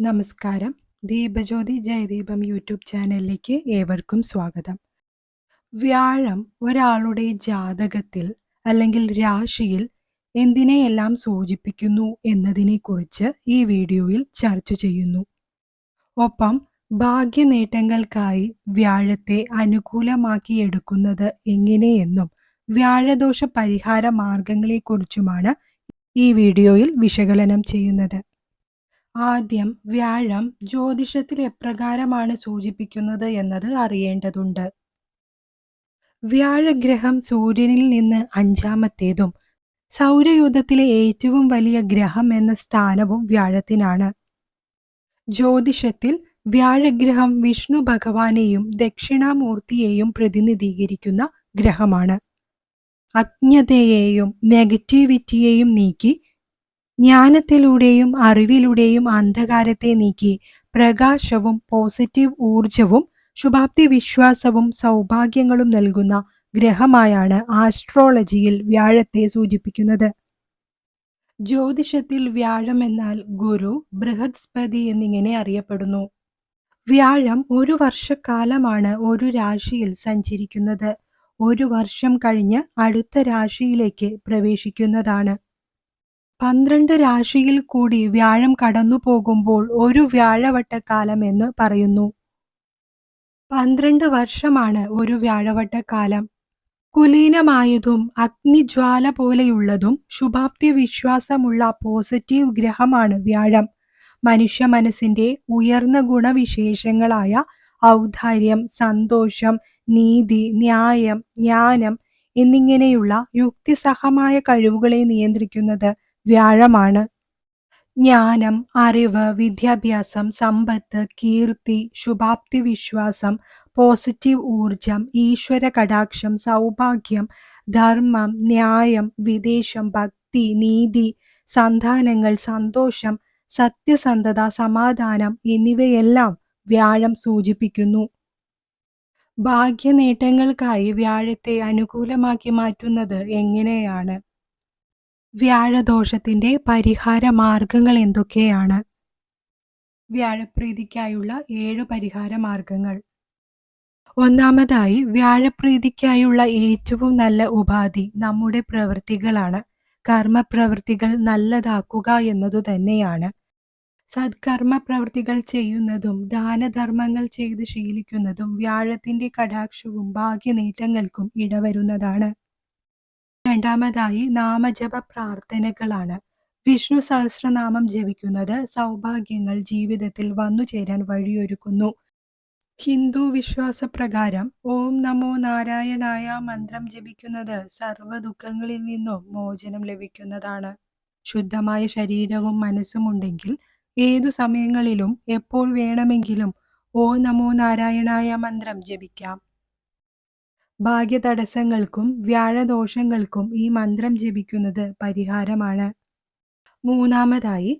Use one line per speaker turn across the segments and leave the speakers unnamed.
നമസ്കാരം. ദീപജ്യോതി ജയദീപം യൂട്യൂബ് ചാനലിലേക്ക് ഏവർക്കും സ്വാഗതം. വ്യാഴം ഒരാളുടെ ജാതകത്തിൽ അല്ലെങ്കിൽ രാശിയിൽ എന്തിനെയെല്ലാം സൂചിപ്പിക്കുന്നു എന്നതിനെക്കുറിച്ച് ഈ വീഡിയോയിൽ ചർച്ച ചെയ്യുന്നു. ഒപ്പം ഭാഗ്യനേട്ടങ്ങൾക്കായി വ്യാഴത്തെ അനുകൂലമാക്കി എടുക്കുന്നത് എങ്ങനെയെന്നും വ്യാഴദോഷ പരിഹാര മാർഗങ്ങളെക്കുറിച്ചുമാണ് ഈ വീഡിയോയിൽ വിശകലനം ചെയ്യുന്നത്. ആദ്യം വ്യാഴം ജ്യോതിഷത്തിൽ എപ്രകാരമാണ് സൂചിപ്പിക്കുന്നത് എന്നത് അറിയേണ്ടതുണ്ട്. വ്യാഴഗ്രഹം സൂര്യനിൽ നിന്ന് അഞ്ചാമത്തേതും സൗരയുദ്ധത്തിലെ ഏറ്റവും വലിയ ഗ്രഹം എന്ന സ്ഥാനവും വ്യാഴത്തിനാണ്. ജ്യോതിഷത്തിൽ വ്യാഴഗ്രഹം വിഷ്ണു ഭഗവാനെയും ദക്ഷിണാമൂർത്തിയെയും പ്രതിനിധീകരിക്കുന്ന ഗ്രഹമാണ്. അജ്ഞതയെയും നെഗറ്റിവിറ്റിയെയും നീക്കി ജ്ഞാനത്തിലൂടെയും അറിവിലൂടെയും അന്ധകാരത്തെ നീക്കി പ്രകാശവും പോസിറ്റീവ് ഊർജവും ശുഭാപ്തി വിശ്വാസവും സൗഭാഗ്യങ്ങളും നൽകുന്ന ഗ്രഹമായാണ് ആസ്ട്രോളജിയിൽ വ്യാഴത്തെ സൂചിപ്പിക്കുന്നത്. ജ്യോതിഷത്തിൽ വ്യാഴം എന്നാൽ ഗുരു ബൃഹസ്പതി എന്നിങ്ങനെ അറിയപ്പെടുന്നു. വ്യാഴം ഒരു വർഷക്കാലമാണ് ഒരു രാശിയിൽ സഞ്ചരിക്കുന്നത്. ഒരു വർഷം കഴിഞ്ഞ് അടുത്ത രാശിയിലേക്ക് പ്രവേശിക്കുന്നതാണ്. പന്ത്രണ്ട് രാശിയിൽ കൂടി വ്യാഴം കടന്നു പോകുമ്പോൾ ഒരു വ്യാഴവട്ടക്കാലം എന്ന് പറയുന്നു. പന്ത്രണ്ട് വർഷമാണ് ഒരു വ്യാഴവട്ടക്കാലം. കുലീനമായതും അഗ്നിജ്വാല പോലെയുള്ളതും ശുഭാപ്തി വിശ്വാസമുള്ള പോസിറ്റീവ് ഗ്രഹമാണ് വ്യാഴം. മനുഷ്യ മനസ്സിന്റെ ഉയർന്ന ഗുണവിശേഷങ്ങളായ ഔദാര്യം സന്തോഷം നീതി ന്യായം ജ്ഞാനം എന്നിങ്ങനെയുള്ള യുക്തിസഹമായ കഴിവുകളെ നിയന്ത്രിക്കുന്നത് വ്യാഴമാണ്. ജ്ഞാനം അറിവ് വിദ്യാഭ്യാസം സമ്പത്ത് കീർത്തി ശുഭാപ്തി വിശ്വാസം പോസിറ്റീവ് ഊർജം ഈശ്വര കടാക്ഷം സൗഭാഗ്യം ധർമ്മം ന്യായം വിദേശം ഭക്തി നീതി സന്താനങ്ങൾ സന്തോഷം സത്യസന്ധത സമാധാനം എന്നിവയെല്ലാം വ്യാഴം സൂചിപ്പിക്കുന്നു. ഭാഗ്യ നേട്ടങ്ങൾക്കായി വ്യാഴത്തെ അനുകൂലമാക്കി മാറ്റുന്നത് എങ്ങനെയാണ്? വ്യാഴദോഷത്തിന്റെ പരിഹാര മാർഗങ്ങൾ എന്തൊക്കെയാണ്? വ്യാഴപ്രീതിക്കായുള്ള ഏഴ് പരിഹാര മാർഗങ്ങൾ ഒന്നാമതായി വ്യാഴപ്രീതിക്കായുള്ള ഏറ്റവും നല്ല ഉപാധി നമ്മുടെ പ്രവൃത്തികളാണ്. കർമ്മപ്രവൃത്തികൾ നല്ലതാക്കുക എന്നതു തന്നെയാണ്. സത്കർമ്മ പ്രവൃത്തികൾ ചെയ്യുന്നതും ദാനധർമ്മങ്ങൾ ചെയ്ത് ശീലിക്കുന്നതും വ്യാഴത്തിന്റെ കടാക്ഷവും ഭാഗ്യനേട്ടങ്ങൾക്കും ഇടവരുന്നതാണ്. രണ്ടാമതായി നാമജപ പ്രാർത്ഥനകളാണ്. വിഷ്ണു സഹസ്രനാമം ജപിക്കുന്നത് സൗഭാഗ്യങ്ങൾ ജീവിതത്തിൽ വന്നു ചേരാൻ വഴിയൊരുക്കുന്നു. ഹിന്ദു വിശ്വാസപ്രകാരം ഓം നമോ നാരായണായ മന്ത്രം ജപിക്കുന്നത് സർവ ദുഃഖങ്ങളിൽ നിന്നും മോചനം ലഭിക്കുന്നതാണ്. ശുദ്ധമായ ശരീരവും മനസ്സും ഉണ്ടെങ്കിൽ ഏതു സമയങ്ങളിലും എപ്പോൾ വേണമെങ്കിലും ഓ നമോ നാരായണായ മന്ത്രം ജപിക്കാം. ഭാഗ്യതടസ്സങ്ങൾക്കും വ്യാഴദോഷങ്ങൾക്കും ഈ മന്ത്രം ജപിക്കുന്നത് പരിഹാരമാണ്. മൂന്നാമതായി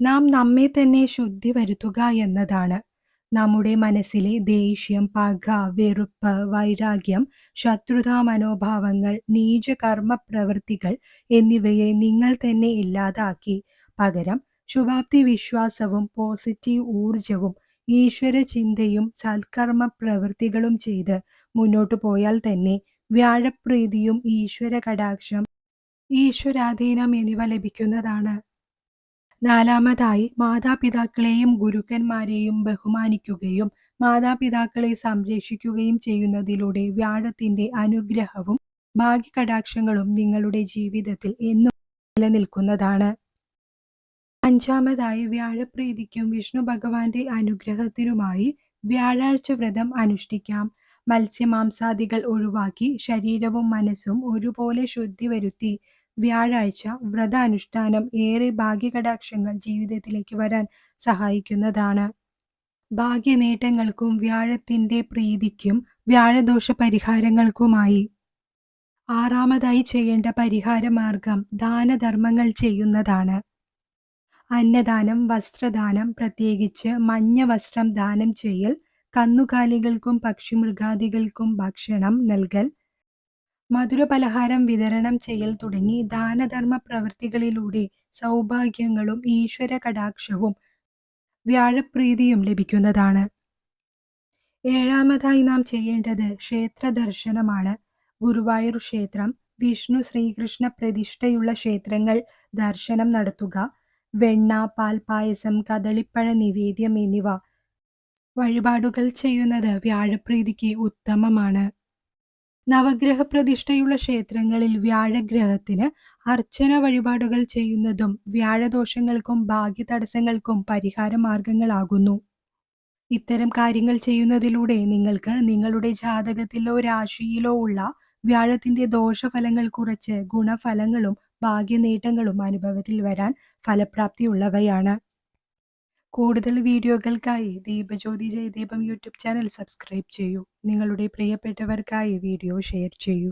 നാം നമ്മെ തന്നെ ശുദ്ധി വരുത്തുക എന്നതാണ്. നമ്മുടെ മനസ്സിലെ ദേഷ്യം പക വെറുപ്പ് വൈരാഗ്യം ശത്രുതാ മനോഭാവങ്ങൾ നീചകർമ്മ പ്രവൃത്തികൾ എന്നിവയെ നിങ്ങൾ തന്നെ ഇല്ലാതാക്കി. പകരം ശുഭാപ്തി വിശ്വാസവും പോസിറ്റീവ് ഊർജവും ഈശ്വര ചിന്തയും സൽക്കർമ്മ പ്രവൃത്തികളും ചെയ്ത് മുന്നോട്ടു പോയാൽ തന്നെ വ്യാഴപ്രീതിയും ഈശ്വര കടാക്ഷം ഈശ്വരാധീനം എന്നിവ ലഭിക്കുന്നതാണ്. നാലാമതായി മാതാപിതാക്കളെയും ഗുരുക്കന്മാരെയും ബഹുമാനിക്കുകയും മാതാപിതാക്കളെ സംരക്ഷിക്കുകയും ചെയ്യുന്നതിലൂടെ വ്യാഴത്തിന്റെ അനുഗ്രഹവും ഭാഗ്യകടാക്ഷങ്ങളും നിങ്ങളുടെ ജീവിതത്തിൽ എന്നും നിലനിൽക്കുന്നതാണ്. അഞ്ചാമതായി വ്യാഴപ്രീതിക്കും വിഷ്ണു ഭഗവാന്റെ അനുഗ്രഹത്തിനുമായി വ്യാഴാഴ്ച വ്രതം അനുഷ്ഠിക്കാം. മത്സ്യമാംസാദികൾ ഒഴിവാക്കി ശരീരവും മനസ്സും ഒരുപോലെ ശുദ്ധി വരുത്തി വ്യാഴാഴ്ച വ്രതാനുഷ്ഠാനം ഏറെ ഭാഗ്യകടാക്ഷങ്ങൾ ജീവിതത്തിലേക്ക് വരാൻ സഹായിക്കുന്നതാണ്. ഭാഗ്യനേട്ടങ്ങൾക്കും വ്യാഴത്തിന്റെ പ്രീതിക്കും വ്യാഴദോഷ പരിഹാരങ്ങൾക്കുമായി ആറാമതായി ചെയ്യേണ്ട പരിഹാര മാർഗം ദാനധർമ്മങ്ങൾ ചെയ്യുന്നതാണ്. അന്നദാനം വസ്ത്രദാനം പ്രത്യേകിച്ച് മഞ്ഞ വസ്ത്രം ദാനം ചെയ്യൽ കന്നുകാലികൾക്കും പക്ഷിമൃഗാദികൾക്കും ഭക്ഷണം നൽകൽ മധുരപലഹാരം വിതരണം ചെയ്യൽ തുടങ്ങി ദാനധർമ്മ പ്രവൃത്തികളിലൂടെ സൗഭാഗ്യങ്ങളും ഈശ്വര കടാക്ഷവും വ്യാഴപ്രീതിയും ലഭിക്കുന്നതാണ്. ഏഴാമതായി നാം ചെയ്യേണ്ടത് ക്ഷേത്ര ദർശനമാണ് ഗുരുവായൂർ ക്ഷേത്രം വിഷ്ണു ശ്രീകൃഷ്ണ പ്രതിഷ്ഠയുള്ള ക്ഷേത്രങ്ങൾ ദർശനം നടത്തുക വെണ്ണ പാൽപായസം കദളിപ്പഴ നിവേദ്യം എന്നിവ. വഴിപാടുകൾ ചെയ്യുന്നത് വ്യാഴപ്രീതിക്ക് ഉത്തമമാണ്. നവഗ്രഹ പ്രതിഷ്ഠയുള്ള ക്ഷേത്രങ്ങളിൽ വ്യാഴഗ്രഹത്തിന് അർച്ചന വഴിപാടുകൾ ചെയ്യുന്നതും വ്യാഴദോഷങ്ങൾക്കും ഭാഗ്യ തടസ്സങ്ങൾക്കും പരിഹാര മാർഗങ്ങളാകുന്നു ഇത്തരം കാര്യങ്ങൾ ചെയ്യുന്നതിലൂടെ നിങ്ങൾക്ക് നിങ്ങളുടെ ജാതകത്തിലോ രാശിയിലോ ഉള്ള വ്യാഴത്തിന്റെ ദോഷഫലങ്ങൾ കുറച്ച് ഗുണഫലങ്ങളും ഭാഗ്യനേട്ടങ്ങളും അനുഭവത്തിൽ വരാൻ ഫലപ്രാപ്തിയുള്ളവയാണ്. കൂടുതൽ വീഡിയോകൾക്കായി Deepajyothi Jayadeepam YouTube channel subscribe ചെയ്യൂ. നിങ്ങളുടെ പ്രിയപ്പെട്ടവർക്കായി വീഡിയോ ഷെയർ ചെയ്യൂ.